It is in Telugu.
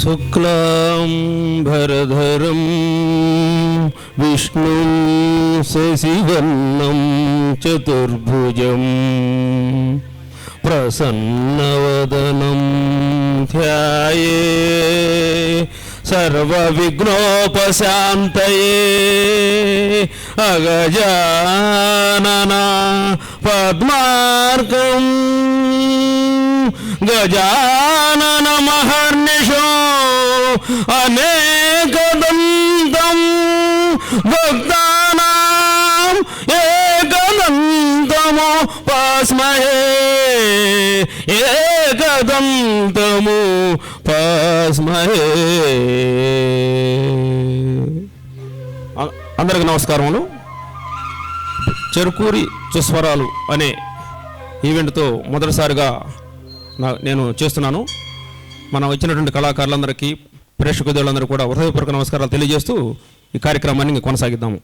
शुक्लाम्भरधरं विष्णुं शशिवर्णं चतुर्भुजं प्रसन्नवदनं ध्याये सर्वविघ्नोपशान्तये अगजानना पद्मा गजा అనేకదంతం భక్తానాం ఏకదంతము పాస్మహే. ఏకదంతము పాస్మహే. అందరికి నమస్కారములు. చెరుకూరి చుస్వరాలు అనే ఈవెంట్తో మొదటిసారిగా నా నేను చేస్తున్నాను. మనం వచ్చినటువంటి కళాకారులందరికీ ప్రేక్షకులందరూ కూడా హృదయపూర్వక నమస్కారాలు తెలియజేస్తూ ఈ కార్యక్రమాన్ని కొనసాగిద్దాము.